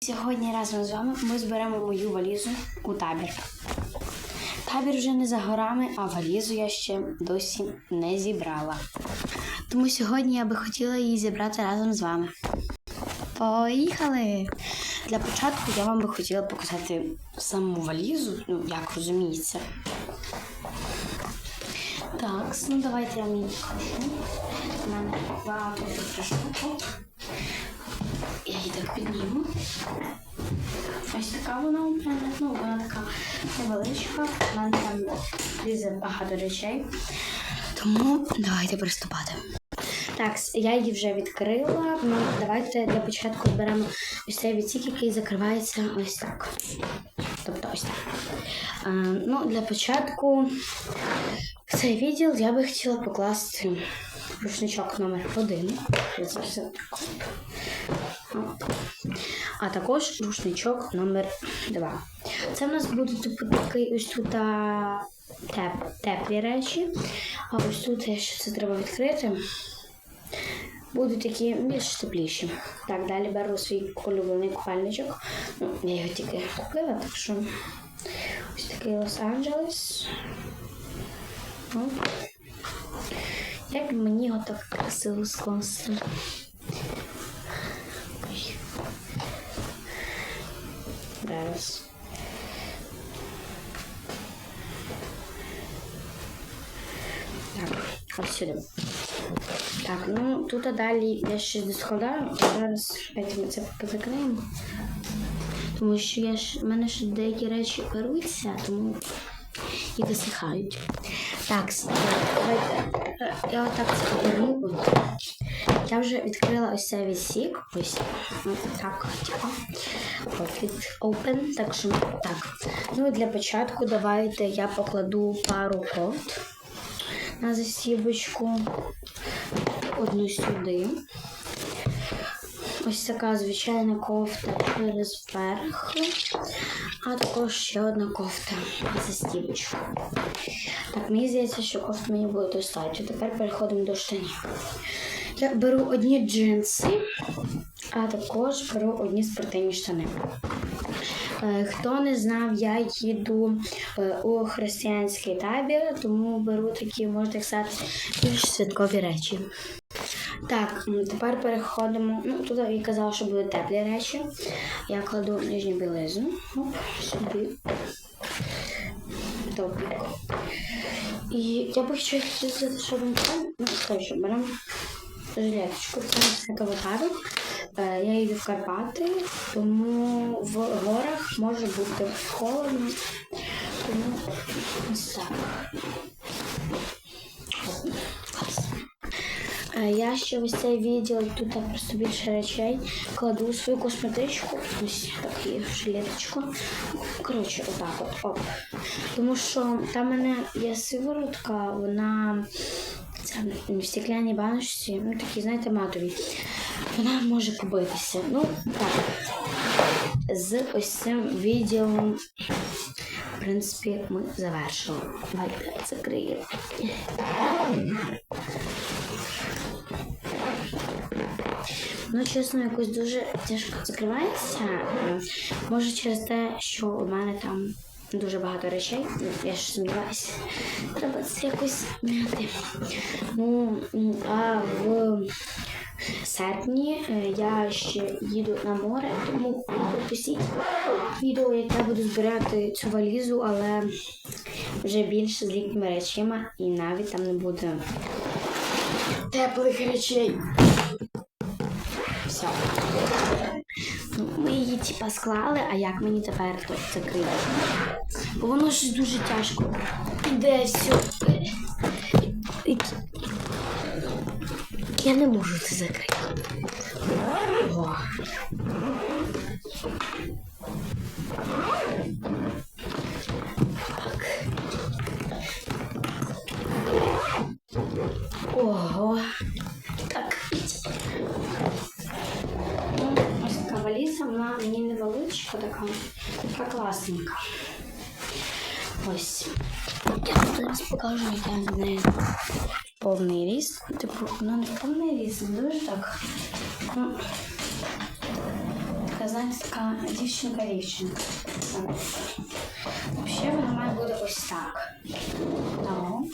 Сьогодні разом з вами ми зберемо мою валізу у табір. Табір вже не за горами, а валізу я ще досі не зібрала. Тому сьогодні я би хотіла її зібрати разом з вами. Поїхали! Для початку я вам би хотіла показати саму валізу, ну як розуміється. Так, ну давайте я вам покажу. У мене багато тут. Я її так підніму. Ось така вона у мене. Ну, вона така невеличка. У мене там лізе багато речей. Тому давайте приступати. Так, я її вже відкрила. Ну, давайте для початку беремо ось цей відсік, який закривається ось так. Тобто ось так. А, ну, для початку в цей відділ я би хотіла покласти рушничок номер один. Я це все. А також рушничок номер 2. Це в нас буде типу такий ось тут а, теп, теплі речі. А ось тут я ще це треба відкрити. Будуть такі більш тепліші. Так, далі беру свій улюблений купальничок. Ну, я його тільки купила, так що ось такий Лос-Анджелес. Ну, Як мені його так красиво скласти. От. Так, ну тут далі я ще не складаю. Зараз ми це поки закриємо. Тому що я ж, в мене ще деякі речі беруться, тому і висихають. Так, давайте. Я отак це. Я вже відкрила ось цей відсік. Ось ну, так, типа. Від open. Так що так. Ну для початку давайте я покладу пару код на засібочку. Одну сюди. Ось така звичайна кофта через верх, а також ще одна кофта за застібочку. Так, мені здається, що кофт мені буде достатньо. Тепер переходимо до штанів. Я беру одні джинси, а також беру одні спортивні штани. Е, Хто не знав, я їду е, у християнський табір, тому беру такі, можна так сказати, більш святкові речі. Так, тепер переходимо. Ну, тут я казала, що були теплі речі. Я кладу нижню білизну. Сюди. Добре. І я би ще хотіла сказати, що вам ну, скажу, беремо жилеточку. Це випадок. Е, Я їду в Карпати, тому в горах може бути холодно. Тому ось так. Е, Я ще ось цей відділ, тут так просто більше речей. Кладу свою косметичку, ось таку жилеточку. Коротше, отак от. Оп. Тому що там в мене є сиворотка, вона в стеклянній баночці, ну такі, знаєте, матові. Вона може побитися. Ну, так. З ось цим відділом, в принципі, ми завершили. Давайте закриємо. Ну, чесно, якось дуже тяжко закривається. Може через те, що у мене там дуже багато речей. Ну, Я ж сумніваюся. Треба це якось зняти. Ну, а в серпні е, я ще їду на море, тому пропустіть відео, як я буду збирати цю валізу, але вже більше з літніми речима і навіть там не буде теплих речей. Все. Типа склали, а як мені тепер то закрити? Бо воно ж дуже тяжко. Іде все. Я не можу це закрити. О. мені невеличка така, така класненька. Ось. Я вам зараз покажу, яка в неї повний ріст. Типу, вона не повний ріст, дуже так. Ну, така, знаєте, мене така дівчинка-дівчинка. Взагалі вона має бути ось так. Ну.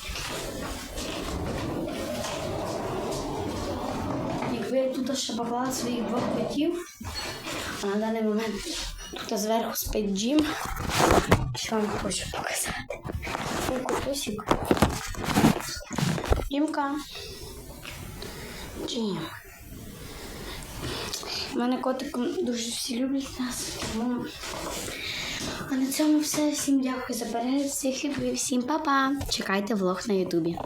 Якби я тут ще поклала своїх двох котів, а на даний момент тут зверху спить Джим. Що вам хочу показати? Цей котусик. Дімка. Джим. У мене котик дуже всі люблять нас, тому. А на цьому все. Всім дякую за перегляд. Всіх люблю. Всім па-па. Чекайте влог на Ютубі.